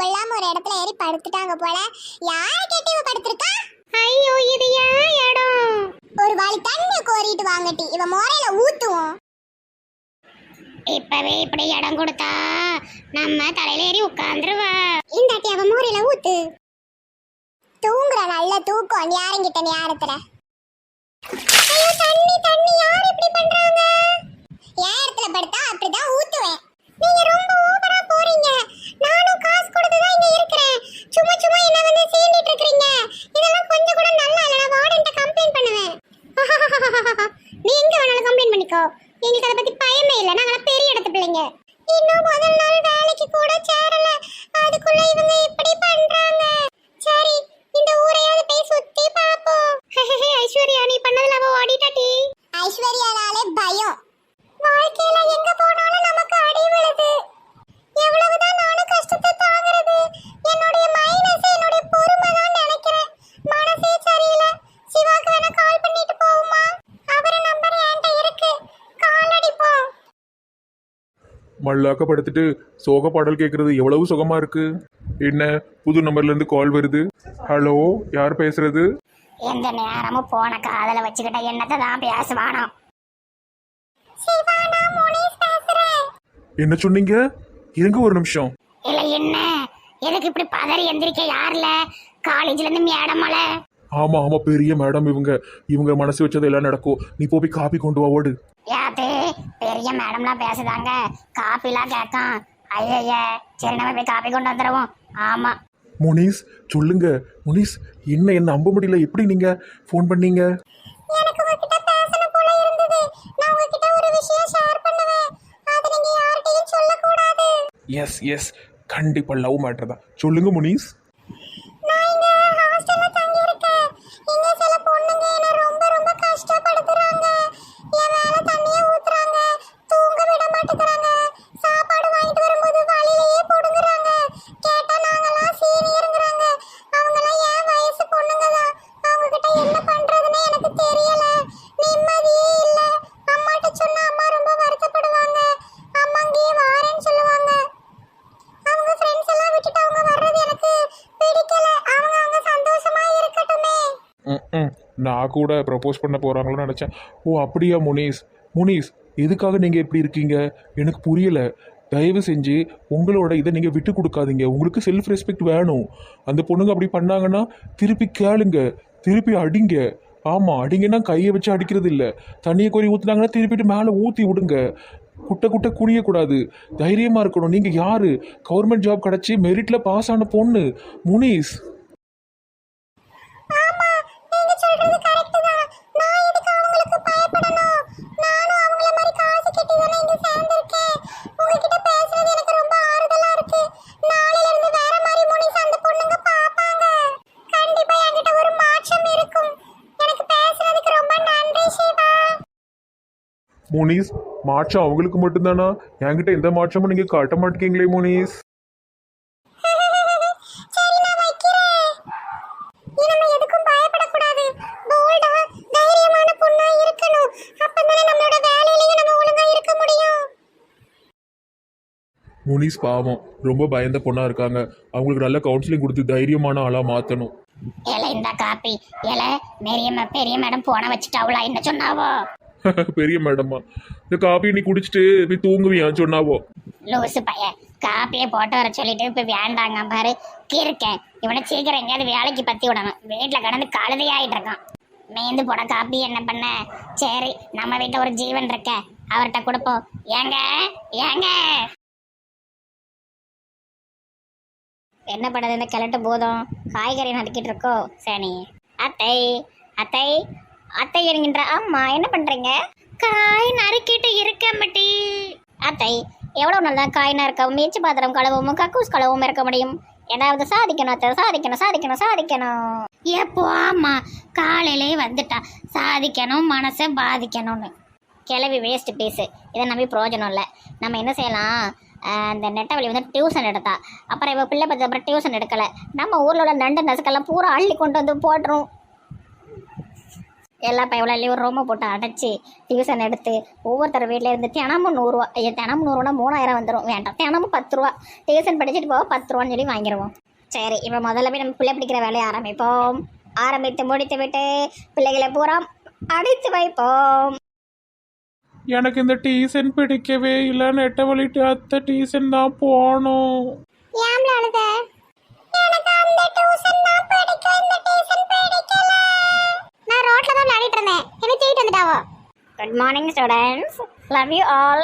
கொள்ளாம ஒரு இடத்துல ஏறி படுத்துட்டாங்க போல. யார கேட்டு இவ படுத்திருக்கா? ஐயோ இது ஏன் இடம்? ஒரு வாளி தண்ணி கோரிட்டு வாங்கட்டி இவ மோரையில ஊத்துவோம். இப்பவே இப்படி இடம் கொடுத்தா நம்ம தலையில ஏறி உட்காந்துருவா இந்தாட்டி அவ மோரையில ஊத்து. தூங்குற நல்ல தூக்கம். யாருங்கிட்ட நேரத்துல ஐயோ தண்ணி தண்ணி. யார் இப்படி பண்றாங்க? என் இடத்துல படுத்தா அப்படிதான் ஊத்துவேன். நீங்க ரொம்ப ஓவரா போறீங்க. நானும் காசு கொடுத்து தான் இங்க இருக்கிறேன். சும்மா சும்மா என்ன வந்து சீண்டிட்டு இருக்கீங்க இதெல்லாம் கொஞ்சம் கூட நல்லா இல்ல நான் வார்டன்ட்ட கம்ப்ளைண்ட் பண்ணுவேன் நீ எங்க வேணாலும் கம்ப்ளைண்ட் பண்ணிக்கோ எங்களுக்கு அதை பத்தி பயமே இல்ல நாங்களாம் பெரிய இடத்து பிள்ளைங்க இன்னும் முதல் நாள் வேலைக்கு கூட சேரல அதுக்குள்ள இவங்க இப்படி பண்றாங்க சரி இந்த ஊரையாவது போய் சுத்தி பாப்போம் ஐஸ்வர்யா நீ பண்ணதுல அவ ஓடிட்டாட்டி ஐஸ்வர்யானாலே பயம் வாழ்க்கையில எங்க போனாலும் நமக்கு அடி விழுது எவ்வளவுதான் நானும் கஷ்டத்தை தாங்குறது என்னுடைய மைனஸ் என்னுடைய பொறுமை தான் நினைக்கிறேன் மனசே சரியில்லை சிவாக்கு வேணா கால் பண்ணிட்டு போவோமா அவர் நம்பர் என்கிட்ட இருக்கு கால் அடிப்போம் மல்லாக்க படுத்துட்டு சோக பாடல் கேட்கறது எவ்வளவு சுகமா இருக்கு? என்ன புது நம்பர்ல இருந்து கால் வருது? ஹலோ யார் பேசுறது? எந்த நேரமும் போன காதல வச்சுக்கிட்ட என்னத்தை தான் பேசுவானோ? என்ன சொன்னீங்க? இருங்க ஒரு நிமிஷம். இல்ல என்ன? எதுக்கு இப்படி பதறி எந்திரிக்க? யாருல? காலேஜ்ல இருந்து மேடமல ஆமா ஆமா பெரிய மேடம் இவங்க. இவங்க மனசு வச்சது எல்லாம் நடக்கும். நீ போய் போய் காப்பி கொண்டு வா ஓடு. யாத்து பெரிய மேடம்லாம் பேசுதாங்க. காப்பிலாம் கேட்கான். ஐயய்ய சரி நம்ம போய் காப்பி கொண்டு வந்துடுவோம் ஆமா. முனீஸ் சொல்லுங்க. முனீஸ் என்ன என்ன நம்ப முடியல? எப்படி நீங்க ஃபோன் பண்ணீங்க? எனக்கு உங்ககிட்ட பேசணும் போல இருந்தது. நான் உங்ககிட்ட ஒரு விஷயம் ஷேர் பண்ணுவேன். அது நீங்க யார்கிட்டயும் சொல்லக்கூடாது. எஸ் எஸ் கண்டிப்பா லவ் மேட்டர் தான். சொல்லுங்க முனீஸ். நான் கூட ப்ரப்போஸ் பண்ண போகிறாங்களோன்னு நினச்சேன். ஓ அப்படியா முனீஸ்? முனீஸ் எதுக்காக நீங்கள் இப்படி இருக்கீங்க? எனக்கு புரியலை. தயவு செஞ்சு உங்களோட இதை நீங்கள் விட்டு கொடுக்காதீங்க. உங்களுக்கு செல்ஃப் ரெஸ்பெக்ட் வேணும். அந்த பொண்ணுங்க அப்படி பண்ணாங்கன்னா திருப்பி கேளுங்க. திருப்பி அடிங்க. ஆமாம் அடிங்கன்னா கையை வச்சு அடிக்கிறது இல்லை. தண்ணியை கோரி ஊற்றுனாங்கன்னா திருப்பிட்டு மேலே ஊற்றி விடுங்க. குட்டை குட்டை குனியக்கூடாது தைரியமாக இருக்கணும். நீங்கள் யார்? கவர்மெண்ட் ஜாப் கிடச்சி மெரிட்டில் பாஸ் ஆன பொண்ணு. முனீஸ் ஆமா நீங்க சொல்றது கரெக்ட் தான் நான் எதுக்கு அவங்களுக்கு பயப்படணும் நானும் அவங்கள மாதிரி காசு கட்டி தானே இங்க சேர்ந்திருக்கேன் உங்ககிட்ட பேசுறது எனக்கு ரொம்ப ஆறுதலா இருக்கு நாளையில இருந்து வேற மாதிரி முனிஸ் அந்த பொண்ணுங்க பாப்பாங்க கண்டிப்பா என்கிட்ட ஒரு மாற்றம் இருக்கும் எனக்கு பேசுறதுக்கு ரொம்ப நன்றி சிவா முனீஸ் மாற்றம் அவங்களுக்கு மட்டும்தானா? என்கிட்ட எந்த மாற்றமும் நீங்க காட்ட மாட்டேங்கீங்களே முனீஸ் சரி நான் வைக்கிறேன் இனிமே எதுக்கும் பயப்படக்கூடாது போல்டா தைரியமான பொண்ணா இருக்கணும் அப்பதானே நம்மளோட வேலையிலேயே நம்ம ஒழுங்கா இருக்க முடியும் முனீஸ் பாவம் ரொம்ப பயந்த பொண்ணா இருக்காங்க. அவங்களுக்கு நல்ல கவுன்சிலிங் கொடுத்து தைரியமான ஆளா மாத்தணும். ஏல இந்த காப்பி. ஏல பெரிய பெரிய மேடம் போன வச்சுட்டாவளா என்ன சொன்னாவோ? பெரிய மேடமா இந்த காபி நீ குடிச்சிட்டு போய் தூங்குவியா சொன்னாவோ? லூசு பையன் காப்பியை போட்டு வர சொல்லிட்டு இப்போ வேண்டாங்க பாரு. இருக்கேன். இவனை சீக்கிரம் எங்கேயாவது வேலைக்கு பற்றி விடணும். வீட்டில் கடந்து கழுதையாயிட்டு இருக்கான். மேய்ந்து போட காப்பி என்ன பண்ண? சரி நம்ம வீட்டில் ஒரு ஜீவன் இருக்க. அவர்கிட்ட கொடுப்போம். ஏங்க ஏங்க. என்ன பண்ணது இந்த கிழட்டு பூதம்? காய்கறி நறுக்கிட்டு இருக்கோ? சனி. அத்தை அத்தை அத்தை என்கின்ற அம்மா என்ன பண்றீங்க? காய் நறுக்கிட்டு இருக்க மட்டி அத்தை எவ்வளவு நல்லா காய் நறுக்கவும் மீச்சு பாத்திரம் கழுவவும் கக்கூஸ் கழுவவும் இருக்க முடியும்? ஏதாவது சாதிக்கணும் அத்தை. சாதிக்கணும் சாதிக்கணும் சாதிக்கணும். எப்போ ஆமா. காலையிலே வந்துட்டா. சாதிக்கணும் மனசை பாதிக்கணும்னு. கிளவி வேஸ்ட் பீஸு இதை நம்பி பிரயோஜனம் இல்லை. நம்ம என்ன செய்யலாம்? அந்த நெட்டவழி வந்து டியூஷன் எடுத்தா. அப்புறம் இவள் பிள்ளை பற்றி அப்புறம் டியூஷன் எடுக்கலை. நம்ம ஊரில் உள்ள நண்டு நசுக்கெல்லாம் பூரா அள்ளி கொண்டு வந்து போட்டுரும். எல்லா பயவுலையும் ஒரு ரூமை போட்டு அடைச்சி டியூஷன் எடுத்து ஒவ்வொருத்தர் வீட்டில் இருந்து தினமும் நூறுரூவா ஐயா தினமும் நூறுரூவா மூணாயிரம் வந்துடும் வேண்டாம் தினமும் பத்து ரூபா. டியூஷன் படிச்சுட்டு போக பத்து ரூபான்னு சொல்லி வாங்கிடுவோம் சரி இப்போ முதல்ல போய் நம்ம பிள்ளை பிடிக்கிற வேலையை ஆரம்பிப்போம். ஆரம்பித்து முடித்து விட்டு பிள்ளைகளை பூரா அடைத்து வைப்போம். எனக்கு இந்த டீசன் பிடிக்கவே இல்லை. நெட்ட வலிட்டு அத்தை டீசன் தான் போகணும். Good morning students love you all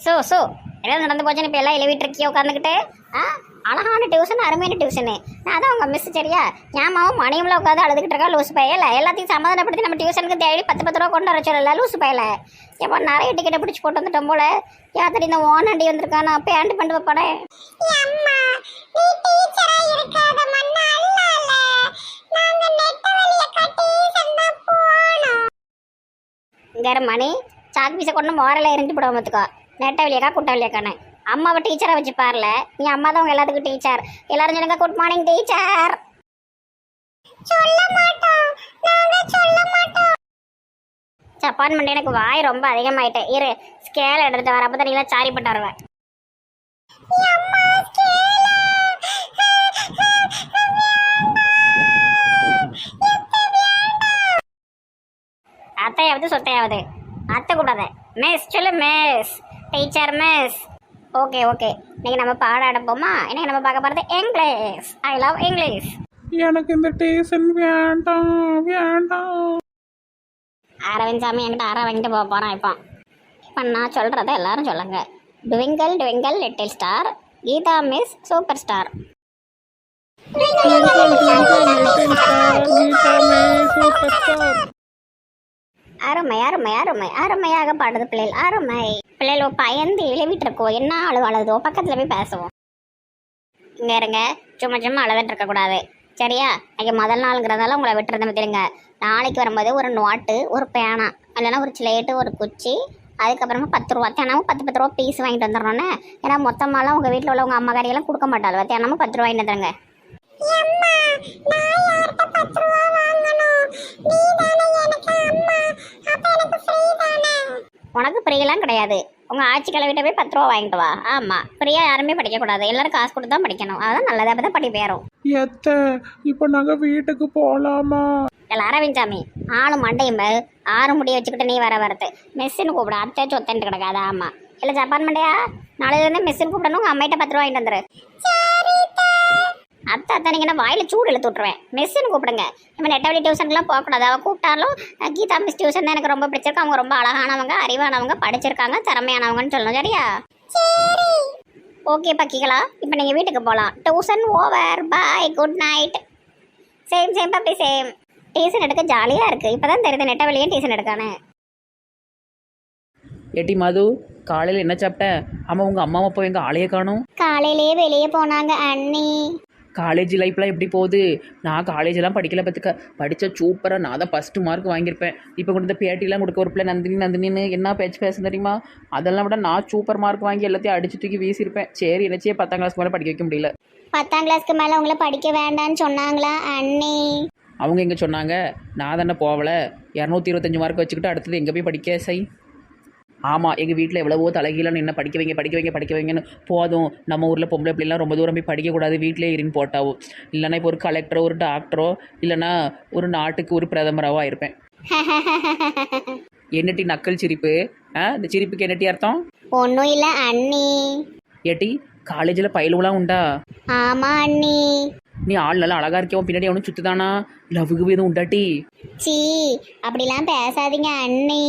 so so என்ன நடந்து போச்சுன்னு இப்போ எல்லாம் எழுவிட்டு இருக்கிய உட்காந்துக்கிட்டு ஆ? அழகான டியூஷன் அருமையான டியூஷனு நான் தான் உங்கள் மிஸ் சரியா? ஏமாவும் மணியமில் உட்காந்து அழுதுகிட்டு இருக்கா லூசு பயல எல்லாத்தையும் சமாதானப்படுத்தி நம்ம டியூஷனுக்கு தேடி பத்து பத்து ரூபா கொண்டு வர சொல்லல லூசு பயல எப்போ நிறைய டிக்கெட்டை பிடிச்சி போட்டு வந்துட்டோம் போல. யாத்திரி இந்த ஓனாண்டி வந்திருக்கா? நான் பேண்ட் பண்ணிட்டு வைப்படேன் இங்கே மணி. சாக் பீஸை கொண்டு மோரல இருந்து போட பார்த்துக்கோ நெட்ட வழியாக்கா குட்ட வழியாக்கானே அம்மாவை டீச்சரை வச்சு பாருல. நீ அம்மா தான் உங்க எல்லாத்துக்கும் டீச்சர் எல்லாரும் சொல்லுங்க குட் மார்னிங் டீச்சர் சொல்ல மாட்டோம். நாங்க சொல்ல மாட்டோம். எனக்கு வாய் ரொம்ப அதிகமாயிட்டு. இரு ஸ்கேல் எடுத்து வர. அப்போ தான் நீங்களா சாரி பட்டு வருவேன் அத்தையாவது சொத்தையாவது. அத்தை கூடாத மிஸ் சொல்லு miss teacher miss okay okay இன்னைக்கு நம்ம பாடம் எடுப்போமா இன்னைக்கு நம்ம பார்க்க போகிறது இங்கிலீஷ் ஐ லவ் இங்கிலீஷ் எனக்கு இந்த டீசன் வேண்டாம் வேண்டாம். அரவிந்த் சாமி என்கிட்ட அரை வாங்கிட்டு போக போகிறான் இப்போ. இப்போ நான் சொல்கிறத எல்லாரும் சொல்லுங்க. Twinkle twinkle little star Geetha miss super star அருமை அருமை அருமை. அருமையாக பாடுது பிள்ளைகள். அருமை. பிள்ளைகள் பயந்து எழுவிட்டு இருக்கோம் என்ன அழுது அழுதோ பக்கத்தில் போய் பேசுவோம். இங்கே இருங்க. சும்மா சும்மா அழுதுட்டு இருக்கக்கூடாது சரியா? இன்னைக்கு முதல் நாளுங்கிறதால உங்களை விட்டுறத தெரியுங்க நாளைக்கு வரும்போது ஒரு நோட்டு ஒரு பேனா இல்லைன்னா ஒரு சிலேட்டு ஒரு குச்சி அதுக்கப்புறமா பத்து ரூபா தினமும் பத்து பத்து ரூபா பீஸ் வாங்கிட்டு வந்துடுறோன்னே ஏன்னா மொத்தமாலாம் உங்கள் வீட்டில் உள்ளவங்க அம்மா கறியெல்லாம் கொடுக்க மாட்டாள் தினமும் பத்து ரூபா வாங்கிட்டு வந்துடுங்க அம்மா நான் யார்கிட்ட பத்து ரூபா வாங்கணும். நீ தானே எனக்கு அம்மா. அப்ப எனக்கு ஃப்ரீ தானே? உனக்கு ஃப்ரீலாம் கிடையாது. உங்கள் ஆட்சி கிளவிட்ட போய் பத்து ரூபா வாங்கிட்டு வா. ஆமாம் ஃப்ரீயாக யாருமே படிக்கக்கூடாது எல்லாரும் காசு கொடுத்து தான் படிக்கணும். அதான் நல்லதாக அப்போ தான் படிப்பு ஏறும் எத்த இப்போ நாங்கள் வீட்டுக்கு போகலாமா எல்லாரும் அரவிந்தாமி ஆளு மண்டையும் பாரு. ஆறு முடிய வச்சுக்கிட்டு நீ வர வரது மெஸ்ஸுன்னு கூப்பிடு. அத்தை சொத்தன்ட்டு கிடக்காது? ஆமாம் இல்லை ஜப்பான் மண்டையா? நாளையிலேருந்து மெஸ்ஸுன்னு கூப்பிடணும். உங்கள் அம்மையிட்ட பத்து ரூபா வாங்கிட்டு வந்துரு. அத்தை அத்தை நீங்கள் என்ன வாயில் சூடு இழுத்து விட்ருவேன் மெஸ்ஸுன்னு கூப்பிடுங்க. நம்ம நெட்டவழி டியூஷனுக்குலாம் போகக்கூடாது. அவள் கூப்பிட்டாலும் கீதா மிஸ் டியூஷன் தான் எனக்கு ரொம்ப பிடிச்சிருக்கு. அவங்க ரொம்ப அழகானவங்க அறிவானவங்க படிச்சிருக்காங்க திறமையானவங்கன்னு சொல்லணும். சரியா? ஓகே பக்கிகளா இப்போ நீங்கள் வீட்டுக்கு போகலாம் tuition over. Bye good night same same puppy same tuition எடுக்க ஜாலியாக இருக்குது இப்போ தான் தெரியுது நெட்ட வெளியே டியூஷன் எடுக்கானே ஏட்டி மது காலையில் என்ன சாப்பிட்ட? ஆமாம் உங்கள் அம்மா அப்பா எங்கள் ஆளைய காணும். காலையிலேயே வெளியே போனாங்க அண்ணி. காலேஜ் லைஃப்லாம் எப்படி போகுது? நான் காலேஜெல்லாம் படிக்கல பார்த்துக்க. படித்தா சூப்பராக நான் தான் ஃபஸ்ட்டு மார்க் வாங்கியிருப்பேன். இப்போ கொண்டு இந்த பேட்டிலாம் கொடுக்க ஒரு பிள்ளை நந்தினி நந்தினின்னு என்ன பேச்சு பேச தெரியுமா? அதெல்லாம் விட நான் சூப்பர் மார்க் வாங்கி எல்லாத்தையும் அடிச்சு தூக்கி வீசியிருப்பேன். சரி என்னச்சே பத்தாம் கிளாஸ் மேலே படிக்க வைக்க முடியல. பத்தாம் கிளாஸ்க்கு மேலே உங்களை படிக்க வேண்டாம்னு சொன்னாங்களா அண்ணி? அவங்க எங்கே சொன்னாங்க? நான் தானே போகல. இரநூத்தி இருபத்தஞ்சி மார்க் வச்சுக்கிட்டு அடுத்தது எங்கே போய் படிக்க சை? ஆமாம் எங்கள் வீட்டில் எவ்வளவோ தலைகீழாக என்ன படிக்க வைங்க படிக்க வைங்க படிக்க வைங்கன்னு போதும். நம்ம ஊரில் பொம்பளை பிள்ளைலாம் ரொம்ப தூரம் போய் படிக்கக்கூடாது வீட்டிலே இருன்னு போட்டாவோ. இல்லைன்னா இப்போ ஒரு கலெக்டரோ ஒரு டாக்டரோ இல்லைன்னா ஒரு நாட்டுக்கு ஒரு பிரதமராவோ இருப்பேன் என்னட்டி நக்கல் சிரிப்பு? ஆ இந்த சிரிப்புக்கு என்னட்டி அர்த்தம்? ஒன்றும் இல்லை அண்ணி. ஏட்டி காலேஜில் பயிலுவலாம் உண்டா? ஆமா அண்ணி. நீ ஆள் நல்லா அழகா இருக்கவும் பின்னாடி அவனும் சுத்துதானா? லவ்வுக்கு எதுவும் உண்டாட்டி. சீ அப்படிலாம் பேசாதீங்க அண்ணி.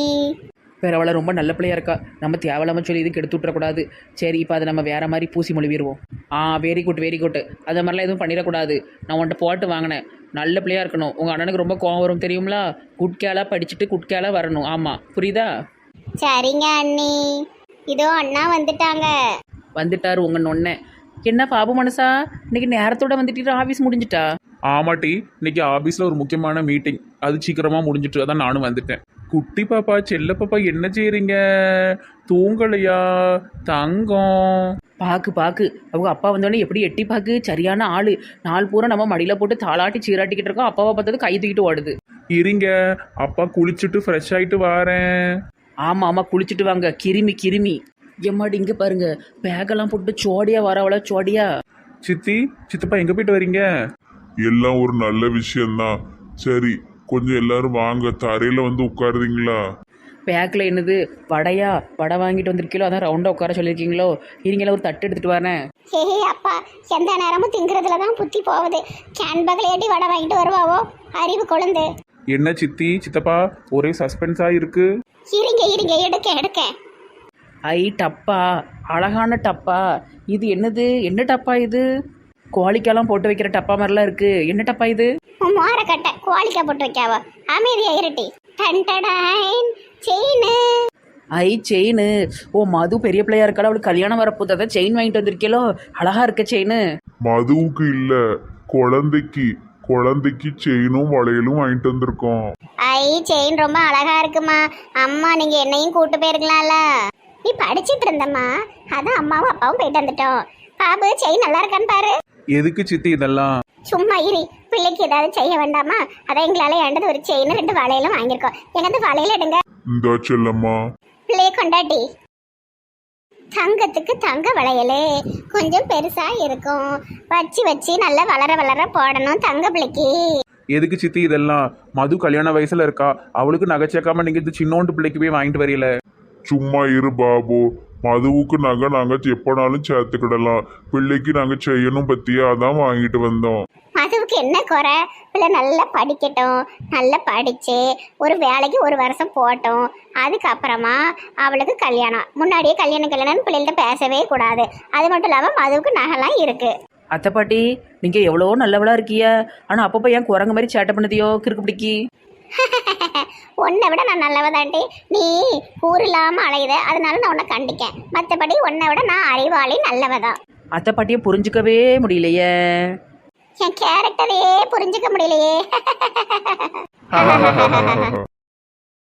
பெறவளை ரொம்ப நல்ல பிள்ளையா இருக்கா? நம்ம தேவையில்லாம சொல்லி இதுக்கு எடுத்து விட்டுறக்கூடாது. சரி இப்போ அதை நம்ம வேற மாதிரி பூசி மொழிவிடுவோம். ஆ வெரி குட் வெரி குட் அது மாதிரிலாம் எதுவும் பண்ணிடக்கூடாது. நான் உன்ட்ட போட்டு வாங்கினேன். நல்ல பிள்ளையா இருக்கணும். உங்கள் அண்ணனுக்கு ரொம்ப கோவம் வரும் தெரியுங்களா குட்கேலாக படிச்சுட்டு குட்கேலாக வரணும். ஆமாம் புரியுதா? சரிங்க அண்ணி. இதோ அண்ணா வந்துட்டாங்க. வந்துட்டார் உங்கள் நொண்ணே. என்ன பாபு மனசா? இன்னைக்கு நேரத்தோட வந்துட்டு ஆஃபீஸ் முடிஞ்சிட்டா? ஆமாட்டி இன்னைக்கு ஆஃபீஸில் ஒரு முக்கியமான மீட்டிங் அது சீக்கிரமாக முடிஞ்சிட்டு அதான் நானும் வந்துட்டேன். குட்டி பாப்பா செல்ல பாப்பா என்ன செய்றீங்க? தூங்கலையா? தங்கம். பாக்கு பாக்கு. அவங்க அப்பா வந்தோடனே எப்படி எட்டி பாக்கு? சரியான ஆளு. நாள் பூரா நம்ம மடியில் போட்டு தாளாட்டி சீராட்டிக்கிட்டு இருக்கோம். அப்பாவை பார்த்தது கை தூக்கிட்டு ஓடுது. இருங்க. அப்பா குளிச்சுட்டு ஃப்ரெஷ் ஆயிட்டு வாரேன். ஆமாம் ஆமாம் குளிச்சுட்டு வாங்க. கிருமி கிருமி. எம்மாடி இங்கே பாருங்க. பேக்கெல்லாம் போட்டு சோடியா வரவள சோடியா. சித்தி சித்தப்பா எங்க போயிட்டு வரீங்க? எல்லாம் ஒரு நல்ல விஷயம்தான். சரி கொஞ்சம் எல்லாரும் வாங்க. தரையில வந்து உட்காருறீங்களா பேக்கில் என்னது? வடையா? வடை வாங்கிட்டு வந்திருக்கீங்களோ அதான் ரவுண்டாக உட்கார சொல்லியிருக்கீங்களோ? இருங்களா ஒரு தட்டு எடுத்துகிட்டு வரேன். ஹே அப்பா எந்த நேரமும் திங்கிறதுல தான் புத்தி போகுது. கேன் பகலையாட்டி வடை வாங்கிட்டு வருவாவோ? அறிவு கொழுந்து. என்ன சித்தி சித்தப்பா ஒரே சஸ்பென்ஸா இருக்கு? இருங்க இருங்க எடுக்க எடுக்க. ஐ டப்பா. அழகான டப்பா. இது என்னது? என்ன டப்பா இது? கோழிக்கெல்லாம் போட்டு வைக்கிற டப்பா மாதிரிலாம் இருக்கு. என்ன டப்பா இது? மோர கட்டை குவாலிக்கா போட்டு வைக்காவோ? அமைதியா இருட்டி. டன்டடைன் செயின். ஐ செயின். ஓ மது பெரிய பிள்ளையா இருக்காள்? அவளுக்கு கல்யாணம் வரப்போது அதான் செயின் வாங்கிட்டு வந்திருக்கீங்களோ அழகா இருக்க செயின். மதுவுக்கு இல்ல. குழந்தைக்கு. குழந்தைக்கு செயினும் வளையலும் வாங்கிட்டு வந்திருக்கோம். ஐ செயின் ரொம்ப அழகா இருக்குமா? அம்மா நீங்க என்னையும் கூட்டு போயிருக்கலாம்ல. நீ படிச்சிட்டு இருந்தம்மா. அதான் அம்மாவும் அப்பாவும் போயிட்டு வந்துட்டோம். பாபு செயின் நல்லா இருக்கான்னு பாரு. எதுக்கு சித்தி இதெல்லாம்? சும்மா இரு. பிள்ளைக்கு ஏதாவது செய்ய வேண்டாமா? அதான் எங்களால ஏண்டது ஒரு செயின் ரெண்டு வளையலும் வாங்கியிருக்கோம். எங்கது வளையல் எடுங்க. இந்தா செல்லம்மா. பிள்ளைய கொண்டாட்டி. தங்கத்துக்கு தங்க வளையல். கொஞ்சம் பெருசா இருக்கும். வச்சு வச்சு நல்லா வளர வளர போடணும் தங்க பிள்ளைக்கு. எதுக்கு சித்தி இதெல்லாம்? மது கல்யாண வயசுல இருக்கா. அவளுக்கு நகை சேர்க்காம நீங்க இந்த சின்னோண்டு பிள்ளைக்கு போய் வாங்கிட்டு வரீல சும்மா இரு பாபு. மதுவுக்கு நகை நாங்க எப்போனாலும் சேர்த்துக்கிடலாம். பிள்ளைக்கு நாங்க செய்யணும் பத்தியா? அதான் வாங்கிட்டு வந்தோம். மதுவுக்கு என்ன குறை? பிள்ளை நல்லா படிக்கட்டும். நல்லா படிச்சு ஒரு வேலைக்கு ஒரு வருஷம் போட்டோம் அதுக்கப்புறமா அவளுக்கு கல்யாணம். முன்னாடியே கல்யாணம் கல்யாணம்னு பிள்ளைகள்ட்ட பேசவே கூடாது. அது மட்டும் இல்லாமல் மதுவுக்கு நகைலாம் இருக்கு. அத்தை பாட்டி நீங்கள் எவ்வளோ நல்லவளா இருக்கிய. ஆனால் அப்பப்போ ஏன் குரங்கு மாதிரி சேட்டை பண்ணுதியோ கிறுக்கு பிடிக்கி? உன்னை விட நான் நல்லவதாண்டி நீ ஊர் இல்லாமல் அலையுத அதனால நான் உன்னை கண்டிக்கேன். மற்றபடி உன்னை விட நான் அறிவாளி நல்லவதான் அத்தை பாட்டியை புரிஞ்சுக்கவே முடியலையே. என் கேரக்டரையே புரிஞ்சுக்க முடியலையே.